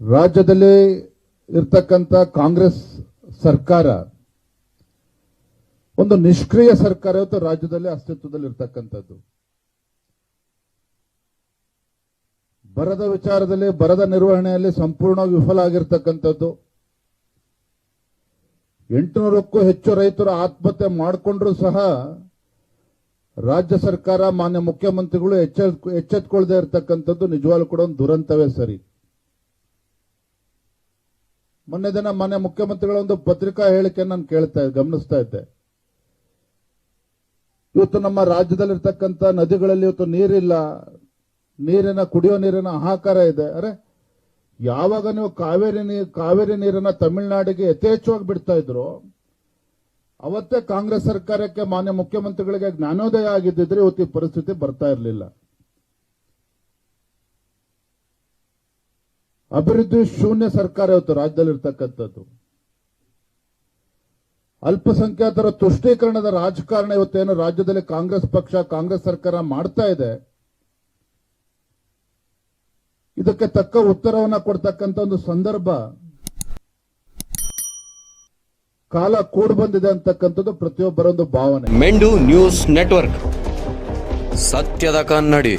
ರಾಜ್ಯದಲ್ಲಿ ಇರ್ತಕ್ಕಂಥ ಕಾಂಗ್ರೆಸ್ ಸರ್ಕಾರ ಒಂದು ನಿಷ್ಕ್ರಿಯ ಸರ್ಕಾರ ಇವತ್ತು ರಾಜ್ಯದಲ್ಲಿ ಅಸ್ತಿತ್ವದಲ್ಲಿ ಇರ್ತಕ್ಕಂಥದ್ದು. ಬರದ ವಿಚಾರದಲ್ಲಿ, ಬರದ ನಿರ್ವಹಣೆಯಲ್ಲಿ ಸಂಪೂರ್ಣ ವಿಫಲ ಆಗಿರ್ತಕ್ಕಂಥದ್ದು. ಎಂಟುನೂರಕ್ಕೂ ಹೆಚ್ಚು ರೈತರು ಆತ್ಮಹತ್ಯೆ ಮಾಡಿಕೊಂಡ್ರು ಸಹ ರಾಜ್ಯ ಸರ್ಕಾರ, ಮಾನ್ಯ ಮುಖ್ಯಮಂತ್ರಿಗಳು ಎಚ್ಚ ಎಚ್ಚೆತ್ಕೊಳ್ಳದೆ ಇರತಕ್ಕಂಥದ್ದು ನಿಜವಾಗ್ಲೂ ಕೂಡ ಒಂದು ದುರಂತವೇ ಸರಿ. ಮೊನ್ನೆ ದಿನ ಮಾನ್ಯ ಮುಖ್ಯಮಂತ್ರಿಗಳ ಒಂದು ಪತ್ರಿಕಾ ಹೇಳಿಕೆ ನಾನು ಕೇಳ್ತಾ ಗಮನಿಸ್ತಾ ಇದ್ದೆ. ಇವತ್ತು ನಮ್ಮ ರಾಜ್ಯದಲ್ಲಿರ್ತಕ್ಕಂಥ ನದಿಗಳಲ್ಲಿ ಇವತ್ತು ನೀರಿಲ್ಲ, ನೀರಿನ, ಕುಡಿಯೋ ನೀರಿನ ಹಾಹಾಕಾರ ಇದೆ. ಅರೆ, ಯಾವಾಗ ನೀವು ಕಾವೇರಿ ನೀರು ಕಾವೇರಿ ನೀರನ್ನ ತಮಿಳುನಾಡಿಗೆ ಯಥೇಚ್ಛವಾಗಿ ಬಿಡ್ತಾ ಇದ್ರು, ಅವತ್ತೇ ಕಾಂಗ್ರೆಸ್ ಸರ್ಕಾರಕ್ಕೆ ಮಾನ್ಯ ಮುಖ್ಯಮಂತ್ರಿಗಳಿಗೆ ಜ್ಞಾನೋದಯ ಆಗಿದ್ದಿದ್ರೆ ಇವತ್ತು ಪರಿಸ್ಥಿತಿ ಬರ್ತಾ ಇರಲಿಲ್ಲ. ಅಭಿವೃದ್ಧಿ ಶೂನ್ಯ ಸರ್ಕಾರ ಇವತ್ತು ರಾಜ್ಯದಲ್ಲಿರ್ತಕ್ಕಂಥದ್ದು. ಅಲ್ಪಸಂಖ್ಯಾತರ ತುಷ್ಟೀಕರಣದ ರಾಜಕಾರಣ ಇವತ್ತೇನು ರಾಜ್ಯದಲ್ಲಿ ಕಾಂಗ್ರೆಸ್ ಪಕ್ಷ, ಕಾಂಗ್ರೆಸ್ ಸರ್ಕಾರ ಮಾಡ್ತಾ ಇದೆ. ಇದಕ್ಕೆ ತಕ್ಕ ಉತ್ತರವನ್ನ ಕೊಡ್ತಕ್ಕಂಥ ಒಂದು ಸಂದರ್ಭ ಕಾಲ ಕೂಡ್ ಬಂದಿದೆ ಅಂತಕ್ಕಂಥದ್ದು ಪ್ರತಿಯೊಬ್ಬರ ಒಂದು ಭಾವನೆ. Mendu news network. ಸತ್ಯದ ಕನ್ನಡಿ.